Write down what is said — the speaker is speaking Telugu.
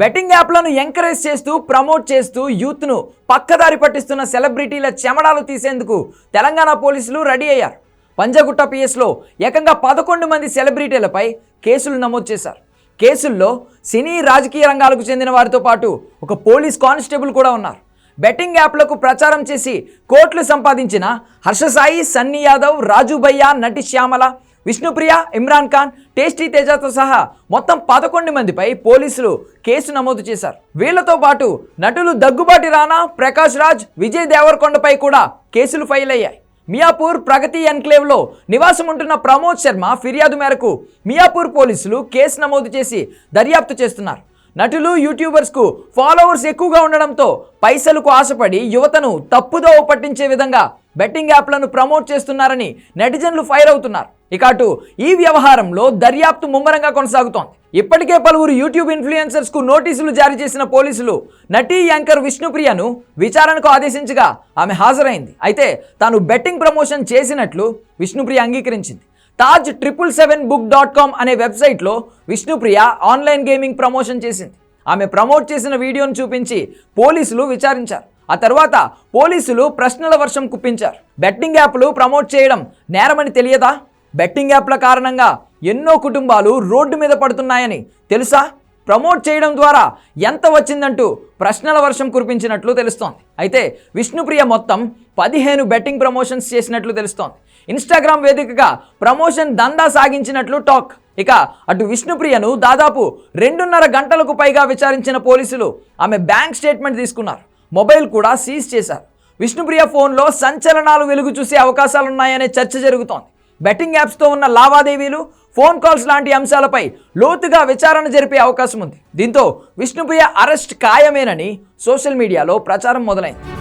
బెట్టింగ్ యాప్లను ఎంకరేజ్ చేస్తూ ప్రమోట్ చేస్తూ యూత్ను పక్కదారి పట్టిస్తున్న సెలబ్రిటీల చెమడాలు తీసేందుకు తెలంగాణ పోలీసులు రెడీ అయ్యారు. పంజగుట్ట పిఎస్లో ఏకంగా పదకొండు మంది సెలబ్రిటీలపై కేసులు నమోదు చేశారు. కేసుల్లో సినీ రాజకీయ రంగాలకు చెందిన వారితో పాటు ఒక పోలీస్ కానిస్టేబుల్ కూడా ఉన్నారు. బెట్టింగ్ యాప్లకు ప్రచారం చేసి కోట్లు సంపాదించిన హర్షసాయి సన్నీ యాదవ్ రాజుభయ్య నటి శ్యామల విష్ణుప్రియ ఇమ్రాన్ ఖాన్ టేస్టీ తేజాతో సహా మొత్తం పదకొండు మందిపై పోలీసులు కేసు నమోదు చేశారు. వీళ్ళతో పాటు నటులు దగ్గుబాటి రానా ప్రకాష్ రాజ్ విజయ్ దేవరకొండపై కూడా కేసులు ఫైల్ అయ్యాయి. మియాపూర్ ప్రగతి ఎన్క్లేవ్లో నివాసం ఉంటున్న ప్రమోద్ శర్మ ఫిర్యాదు మేరకు మియాపూర్ పోలీసులు కేసు నమోదు చేసి దర్యాప్తు చేస్తున్నారు. నటులు యూట్యూబర్స్కు ఫాలోవర్స్ ఎక్కువగా ఉండడంతో పైసలకు ఆశపడి యువతను తప్పుదో పట్టించే విధంగా బెట్టింగ్ యాప్లను ప్రమోట్ చేస్తున్నారని నెటిజన్లు ఫైర్ అవుతున్నారు. ఇక అటు ఈ వ్యవహారంలో దర్యాప్తు ముమ్మరంగా కొనసాగుతోంది. ఇప్పటికే పలువురు యూట్యూబ్ ఇన్ఫ్లుయెన్సర్స్కు నోటీసులు జారీ చేసిన పోలీసులు నటీ యాంకర్ విష్ణుప్రియను విచారణకు ఆదేశించగా ఆమె హాజరైంది. అయితే తాను బెట్టింగ్ ప్రమోషన్ చేసినట్లు విష్ణుప్రియ అంగీకరించింది. Taj triple seven book dot com అనే వెబ్సైట్లో విష్ణుప్రియ ఆన్లైన్ గేమింగ్ ప్రమోషన్ చేసింది. ఆమె ప్రమోట్ చేసిన వీడియోను చూపించి పోలీసులు విచారించారు. ఆ తర్వాత పోలీసులు ప్రశ్నల వర్షం కుప్పించారు. బెట్టింగ్ యాప్లు ప్రమోట్ చేయడం నేరమని తెలియదా? బెట్టింగ్ యాప్ల కారణంగా ఎన్నో కుటుంబాలు రోడ్డు మీద పడుతున్నాయని తెలుసా? ప్రమోట్ చేయడం ద్వారా ఎంత వచ్చిందంటూ ప్రశ్నల వర్షం కురిపించినట్లు తెలుస్తోంది. అయితే విష్ణుప్రియ మొత్తం పదిహేను బెట్టింగ్ ప్రమోషన్స్ చేసినట్లు తెలుస్తోంది. ఇన్స్టాగ్రామ్ వేదికగా ప్రమోషన్ దందా సాగించినట్లు టాక్. ఇక అటు విష్ణుప్రియను దాదాపు రెండున్నర గంటలకు పైగా విచారించిన పోలీసులు ఆమె బ్యాంక్ స్టేట్మెంట్ తీసుకున్నారు. మొబైల్ కూడా సీజ్ చేశారు. విష్ణుప్రియ ఫోన్లో సంచలనాలు వెలుగు చూసే అవకాశాలున్నాయనే చర్చ జరుగుతోంది. బెట్టింగ్ యాప్స్తో ఉన్న లావాదేవీలు ఫోన్ కాల్స్ లాంటి అంశాలపై లోతుగా విచారణ జరిపే అవకాశం ఉంది దీంతో విష్ణుప్రియ అరెస్ట్ ఖాయమేనని సోషల్ మీడియాలో ప్రచారం మొదలైంది.